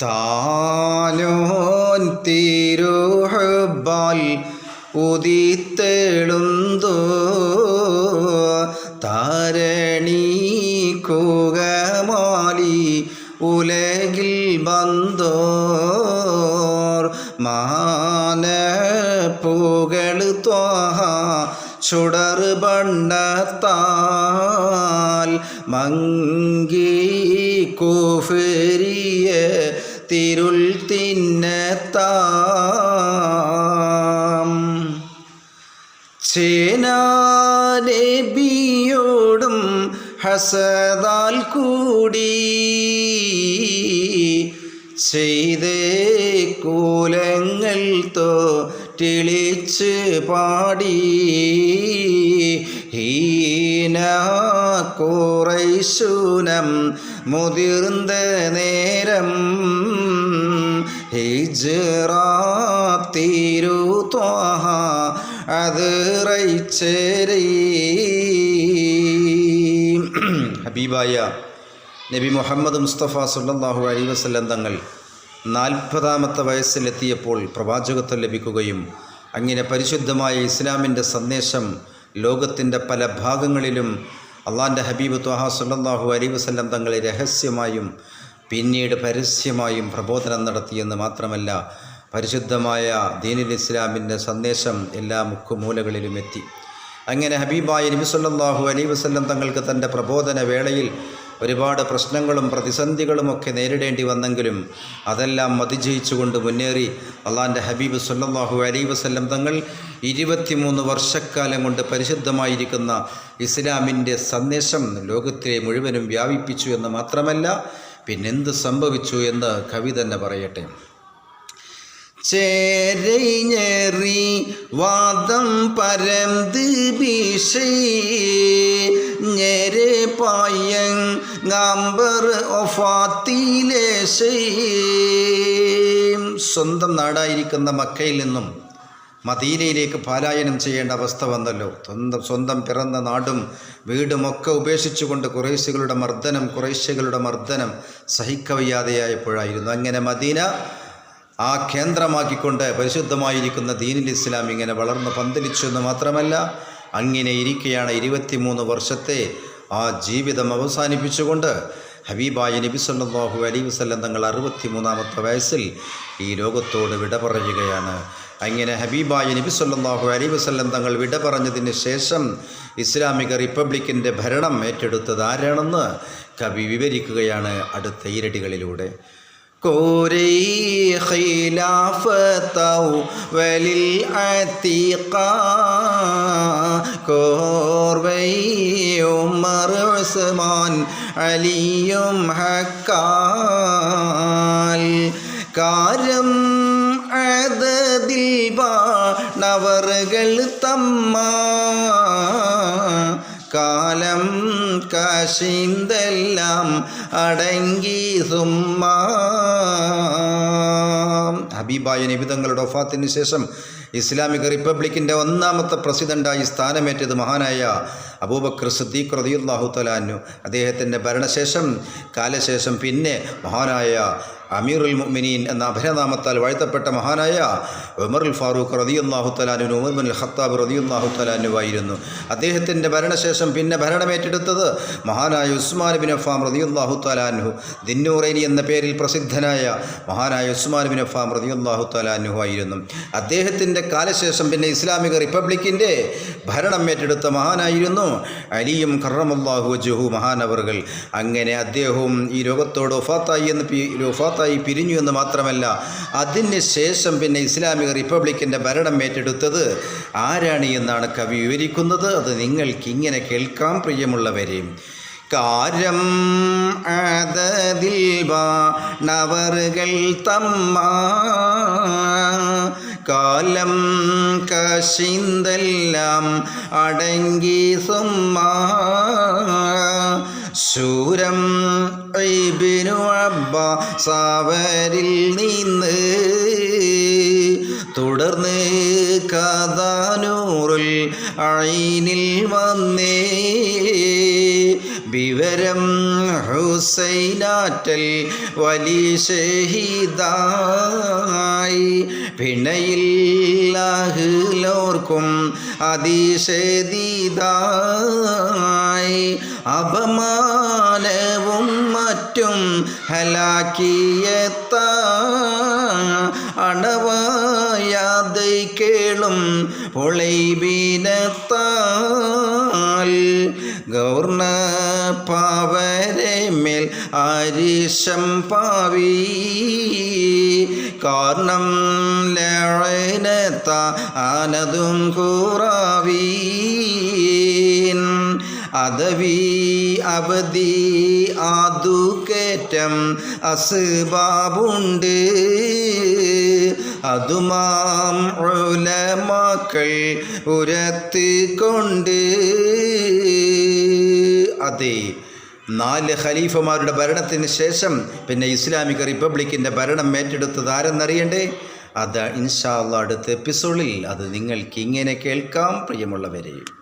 താലോൻ തിരുഹബാൽ ഉദിത്തെളുന്തോ കുകമാലി ഉലകിൽ ബന്തോർ മാന പൂകൾ ത്വാഹ ചുടർ ബണ്ടത്താൽ മങ്കി കൂഫരിയ തിരുൾ തിന്നത്താം. ചേനാരബിയോടും ഹസദാൽ കൂടി ചെയ്തേ കൂലങ്ങൾ ടിളിച്ച് പാടി. ഹീന കുറൈശൂനം മുതിർന്ന നേരം ഹിജറാത്തിരു ത്വാഹ അത് റൈച്ചേരി. ഹബീബായ നബി മുഹമ്മദ് മുസ്തഫ സുല്ലാഹു അലൈഹി വസല്ലം തങ്ങൾ നാൽപ്പതാമത്തെ വയസ്സിലെത്തിയപ്പോൾ പ്രവാചകത്വം ലഭിക്കുകയും അങ്ങനെ പരിശുദ്ധമായ ഇസ്ലാമിന്റെ സന്ദേശം ലോകത്തിന്റെ പല ഭാഗങ്ങളിലും അള്ളാന്റെ ഹബീബ് ത്വാഹ അലൈഹി വസല്ലം തങ്ങളെ രഹസ്യമായും പിന്നീട് പരസ്യമായും പ്രബോധനം നടത്തിയെന്ന് മാത്രമല്ല പരിശുദ്ധമായ ദീനുൽ ഇസ്ലാമിന്റെ സന്ദേശം എല്ലാ മുക്കുമൂലകളിലും എത്തി. അങ്ങനെ ഹബീബായ നബി സല്ലല്ലാഹു അലൈഹി വസല്ലം തങ്ങൾക്ക് തന്റെ പ്രബോധന വേളയിൽ ഒരുപാട് പ്രശ്നങ്ങളും പ്രതിസന്ധികളും ഒക്കെ നേരിടേണ്ടി വന്നെങ്കിലും അതെല്ലാം അതിജയിച്ചുകൊണ്ട് മുന്നേറി അള്ളാന്റെ ഹബീബ് സല്ലാഹു അലൈഹി വസ്ല്ലം തങ്ങൾ ഇരുപത്തിമൂന്ന് വർഷക്കാലം കൊണ്ട് പരിശുദ്ധമായിരിക്കുന്ന ഇസ്ലാമിന്റെ സന്ദേശം ലോകത്തിലെ മുഴുവനും വ്യാപിപ്പിച്ചു എന്ന് മാത്രമല്ല പിന്നെന്ത് സംഭവിച്ചു എന്ന് കവി തന്നെ പറയട്ടെ. ചേരഞ്ഞെറി വാദം പരം ഭീഷേ ഞെരെ പായങ് ഗാംബർ സ്വന്തം നാടായിരിക്കുന്ന മക്കയിൽ നിന്നും മദീനയിലേക്ക് പാലായനം ചെയ്യേണ്ട അവസ്ഥ വന്നല്ലോ. സ്വന്തം സ്വന്തം പിറന്ന നാടും വീടുമൊക്കെ ഉപേക്ഷിച്ചുകൊണ്ട് കുറേശ്ശികളുടെ മർദ്ദനം കുറേശ്യകളുടെ മർദ്ദനം സഹിക്കവയ്യാതെയായപ്പോഴായിരുന്നു. അങ്ങനെ മദീന ആ കേന്ദ്രമാക്കിക്കൊണ്ട് പരിശുദ്ധമായിരിക്കുന്ന ദീനിൽ ഇസ്ലാം ഇങ്ങനെ വളർന്ന് പന്തലിച്ചു എന്ന് മാത്രമല്ല അങ്ങനെ ഇരിക്കെയാണ് ഇരുപത്തിമൂന്ന് വർഷത്തെ ആ ജീവിതം അവസാനിപ്പിച്ചുകൊണ്ട് ഹബീബായ നബി സല്ലല്ലാഹു അലൈഹി വസല്ലം തങ്ങൾ അറുപത്തി മൂന്നാമത്തെ വയസ്സിൽ ഈ ലോകത്തോട് വിട പറയുകയാണ്. അങ്ങനെ ഹബീബായ നബി സല്ലല്ലാഹു അലൈഹി വസല്ലം തങ്ങൾ വിട പറഞ്ഞതിന് ശേഷം ഇസ്ലാമിക റിപ്പബ്ലിക്കിന്റെ ഭരണം ഏറ്റെടുത്തത് ആരാണെന്ന് കവി വിവരിക്കുകയാണ് അടുത്ത ഈരടികളിലൂടെ കോരൈ ഖിലാഫത്തൗ വലിൽ അത്തീഖ കോർവൈ ഉമർ ഉസ്മാൻ അലിയും ഹക്കാൽ. കാരം അതതിൽ നവറുകൾ തമ്മ കാശിന്തെല്ലാം അടങ്ങി സുമ്മാ ഹബീബായ നിബിതങ്ങളുടെ ഒഫാത്തിന് ശേഷം ഇസ്ലാമിക റിപ്പബ്ലിക്കിന്റെ ഒന്നാമത്തെ പ്രസിഡന്റായി സ്ഥാനമേറ്റത് മഹാനായ അബൂബക്കർ സിദ്ദീഖ് റതിയുല്ലാഹു തലാനു അദ്ദേഹത്തിന്റെ ഭരണശേഷം കാലശേഷം പിന്നെ മഹാനായ അമീറുൽ മുഅ്മിനീൻ എന്ന അഭയനാമത്താൽ വാഴ്ത്തപ്പെട്ട മഹാനായ ഉമറുൽ ഫാറൂഖ് റതിയുല്ലാഹു തലാനു ഉമർ ബിൻ ഖത്താബ് റതിയുല്ലാഹു തലാനുവായിരുന്നു അദ്ദേഹത്തിന്റെ ഭരണശേഷം പിന്നെ ഭരണമേറ്റെടുത്തത് മഹാനായ ഉസ്മാൻ ബിൻ അഫാം റതിയുല്ലാഹു ദിന്നൂറൈനി എന്ന പേരിൽ പ്രസിദ്ധനായ മഹാനായ ഉസ്മാൻ ബിൻ അഫാം റതിയുല്ലാഹു ആയിരുന്നു. അദ്ദേഹത്തിന്റെ കാലശേഷം പിന്നെ ഇസ്ലാമിക റിപ്പബ്ലിക്കിന്റെ ഭരണം ഏറ്റെടുത്ത മഹാനായിരുന്നു അലിയും കറമുല്ലാഹു ജുഹു മഹാനവറുകൾ. അങ്ങനെ അദ്ദേഹവും ഈ രോഗത്തോട് ഒഫാത്തായി എന്ന് പി ഒഫാത്തായി പിരിഞ്ഞു എന്ന് മാത്രമല്ല അതിന് ശേഷം പിന്നെ ഇസ്ലാമിക റിപ്പബ്ലിക്കിന്റെ ഭരണം ഏറ്റെടുത്തത് ആരാണ് എന്നാണ് കവി വിവരിക്കുന്നത്. അത് നിങ്ങൾക്ക് ഇങ്ങനെ കേൾക്കാം പ്രിയമുള്ളവരെ. കാരം അതതിൽ നവറുകൾ തമ്മ കാലം കശിന്തെല്ലാം അടങ്ങി സുമ്മ. ശൂരം ഐബിനു അബ്ബ സാവരിൽ നിന്ന് തുടർന്ന് കഥാനൂറിൽ അയിനിൽ വന്നേ. വിവരം ഹുസൈനാറ്റൽ വലി ഷഹീദായി. പിണയില്ലാഹിലോർക്കും അതിശേദീതായി അപമാനവും മറ്റും ഹലാക്കിയെത്ത. അടവായാതെ കേളും പൊളൈബീനത്താൽ ഗൗർണ പാവരെ മേൽ ആരിശം പാവി. കാരണം ലഴനത്ത ആനതും കൂറാവീൻ അതവി അവധി ആദുകേറ്റം അസുബാബുണ്ട്. അതുമാം ഉലമാക്കൾ ഉരത്ത് കൊണ്ട് അതെ നാല് ഖലീഫമാരുടെ ഭരണത്തിന് ശേഷം പിന്നെ ഇസ്ലാമിക റിപ്പബ്ലിക്കിന്റെ ഭരണം ഏറ്റെടുത്തത് ആരെന്നറിയണ്ടേ? അത് ഇൻഷാല്ല അടുത്ത എപ്പിസോഡിൽ. അത് നിങ്ങൾക്ക് ഇങ്ങനെ കേൾക്കാം പ്രിയമുള്ളവരെ.